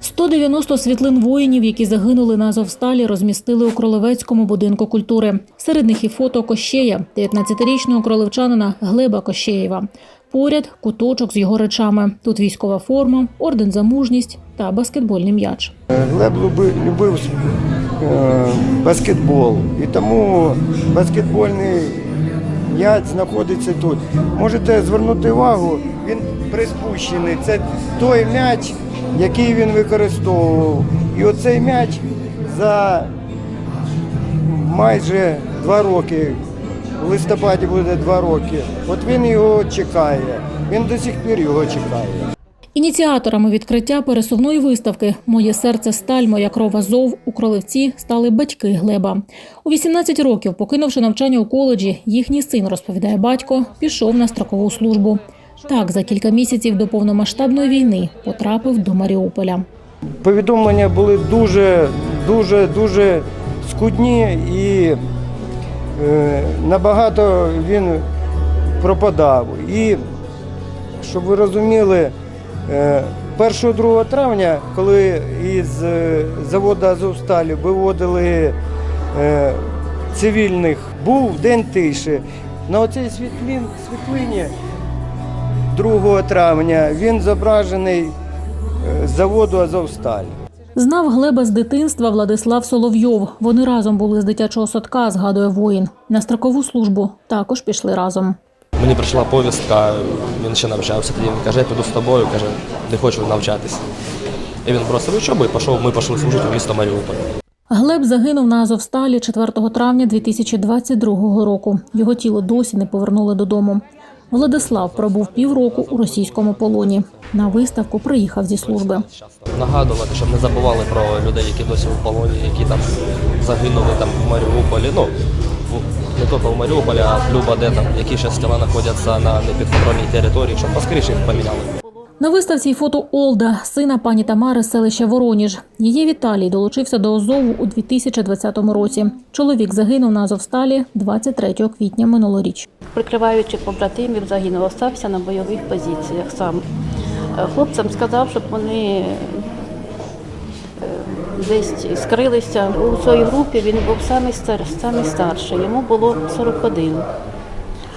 190 світлин воїнів, які загинули на Азовсталі, розмістили у Кролевецькому будинку культури. Серед них і фото Кощея, 19-річного кролевчанина Глеба Кощеєва. Поряд куточок з його речами. Тут військова форма, орден за мужність та баскетбольний м'яч. Глеб люби- любив е, баскетбол, і тому баскетбольний м'яч знаходиться тут. Можете звернути увагу, він приспущений. Це той м'яч, який він використовував. І оцей м'яч за майже два роки, в листопаді буде два роки. От він його чекає. Він до сих пір його чекає. Ініціаторами відкриття пересувної виставки Моє серце сталь, моя кров Азов у Кролевці стали батьки Глеба. У 18 років, покинувши навчання у коледжі, їхній син, розповідає батько, пішов на строкову службу. Так, за кілька місяців до повномасштабної війни потрапив до Маріуполя. повідомлення були дуже, дуже, дуже скудні і е, набагато він пропадав. І щоб ви розуміли, 1-2 травня, коли із е, заводу Азовсталі виводили е, цивільних, був день тиші. На оцій світлині 2 травня він зображений е, з заводу Азовсталь. Знав Глеба з дитинства Владислав Соловйов. Вони разом були з дитячого садка, згадує воїн. На строкову службу також пішли разом. Мені прийшла повістка, він ще навчався тоді. Він каже, я піду з тобою, каже, не хочу навчатись. І він бросив учобу і пішов, ми пішли служити в місто Маріуполь. Глеб загинув на Азовсталі 4 травня 2022 року. Його тіло досі не повернули додому. Владислав пробув півроку у російському полоні. На виставку приїхав зі служби. Нагадувати, щоб не забували про людей, які досі в полоні, які там загинули там в Маріуполі. Ну, не тільки в Маріуполі, а в Люба, де там, які ще тіла знаходяться на непідконтрольній території, щоб поскоріше їх поміняли. На виставці й фото Олда, сина пані Тамари з селища Вороніж. Її Віталій долучився до Азову у 2020 році. Чоловік загинув на Азовсталі 23 квітня минулоріч. прикриваючи побратимів, загинув, остався на бойових позиціях сам. Е, Хлопцям сказав, щоб вони десь скрилися. У своїй групі він був самий, стар, самий старший, йому було 41.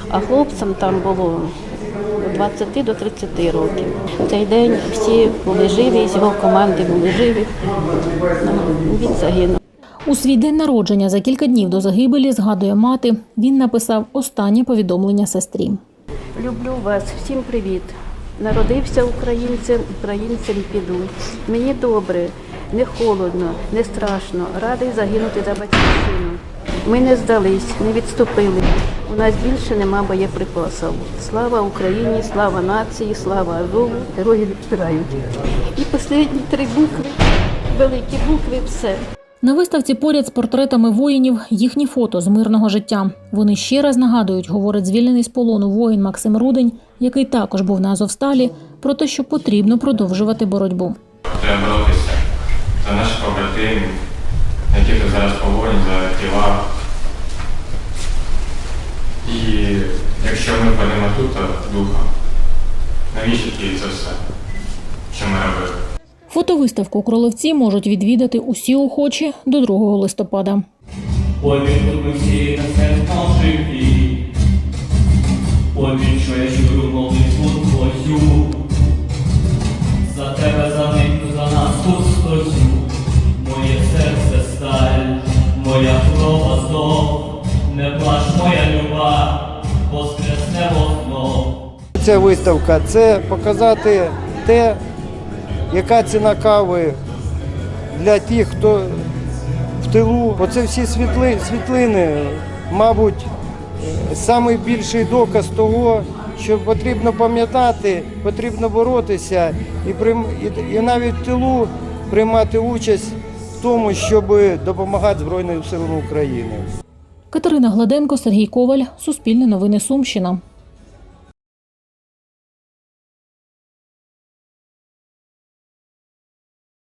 А хлопцям там було від 20 до 30 років. В цей день всі були живі, з його команди були живі. Він загинув. У свій день народження за кілька днів до загибелі, згадує мати, він написав останнє повідомлення сестрі. Люблю вас, всім привіт. Народився українцем, українцем піду. Мені добре, не холодно, не страшно, радий загинути за батьківщину. Ми не здались, не відступили. У нас більше нема боєприпасів. Слава Україні, слава нації, слава Азову, герої відпирають. І останні три букви, великі букви, все. На виставці поряд з портретами воїнів їхні фото з мирного життя. Вони ще раз нагадують, говорить звільнений з полону воїн Максим Рудень, який також був на Азовсталі, про те, що потрібно продовжувати боротьбу. Треба боротися за наших побратимів, тут зараз поволі, за тіла. І якщо ми падемо тут, то духом. Навіщо тільки це все, що ми робили? Фотовиставку Кролевці можуть відвідати усі охочі до 2 листопада. Ой, ми всі несемо живі. Ця виставка це показати те, яка ціна кави для тих, хто в тилу. Оце всі світли, світлини, мабуть, найбільший доказ того, що потрібно пам'ятати, потрібно боротися і, прийм- і, навіть в тилу приймати участь в тому, щоб допомагати Збройним силам України. Катерина Гладенко, Сергій Коваль, Суспільне новини Сумщина.